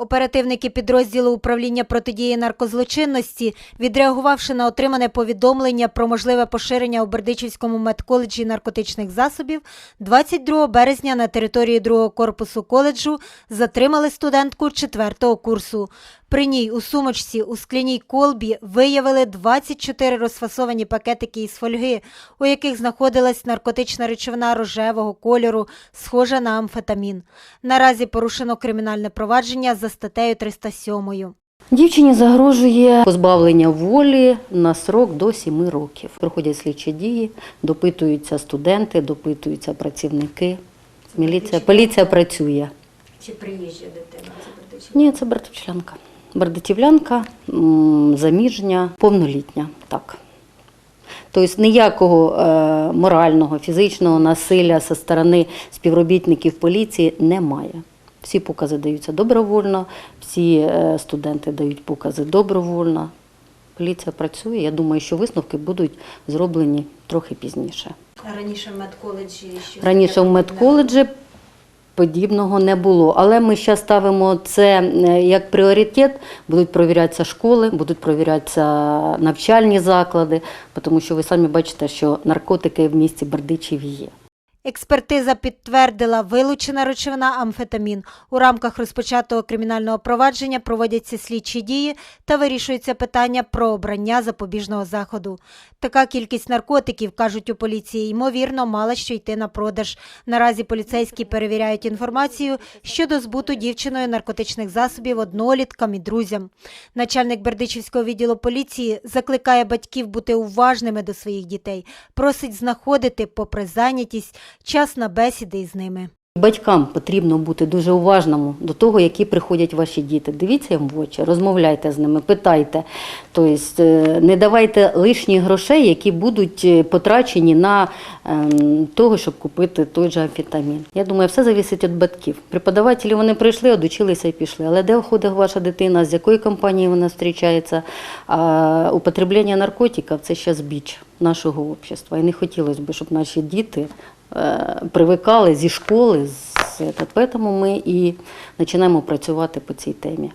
Оперативники підрозділу управління протидії наркозлочинності, відреагувавши на отримане повідомлення про можливе поширення у Бердичівському медколеджі наркотичних засобів, 22 березня на території другого корпусу коледжу затримали студентку четвертого курсу. При ній у сумочці у скляній колбі виявили 24 розфасовані пакетики із фольги, у яких знаходилась наркотична речовина рожевого кольору, схожа на амфетамін. Наразі порушено кримінальне провадження за статтею 307. Дівчині загрожує позбавлення волі на срок до 7 років. Проходять слідчі дії, допитуються студенти, допитуються працівники. Міліція, поліція працює. Чи приїжджа дитина? Ні, це братичівлянка. Братичівлянка, м, заміжня, повнолітня. Так. Тобто ніякого е, морального, фізичного насилля зі сторони співробітників поліції немає. Всі покази даються добровольно, всі е, студенти дають покази добровольно. Поліція працює. Я думаю, що висновки будуть зроблені трохи пізніше. А Раніше в медколеджі що Раніше в медколеджі подібного не було. Але ми зараз ставимо це е, як пріоритет. Будуть провірятися школи, будуть провірятися навчальні заклади, тому що ви самі бачите, що наркотики в місті Бердичів є. Експертиза підтвердила вилучена речовина амфетамін. У рамках розпочатого кримінального провадження проводяться слідчі дії та вирішується питання про обрання запобіжного заходу. Така кількість наркотиків, кажуть у поліції, ймовірно, мала що йти на продаж. Наразі поліцейські перевіряють інформацію щодо збуту дівчиною наркотичних засобів одноліткам і друзям. Начальник Бердичівського відділу поліції закликає батьків бути уважними до своїх дітей, просить знаходити, попри зайнятість, час на бесіди із ними. Батькам потрібно бути дуже уважними до того, які приходять ваші діти. Дивіться їм в очі, розмовляйте з ними, питайте. Тобто е, не давайте лишніх грошей, які будуть е, потрачені на ем, того, щоб купити той же амфетамін. Я думаю, все залежить від батьків. Преподавателі вони прийшли, одучилися і пішли. Але де ходить ваша дитина, з якої компанії вона зустрічається? А употреблення наркотиків це зараз біч нашого общества. І не хотілося б, щоб наші діти привикали зі школи, з, тому ми і починаємо працювати по цій темі.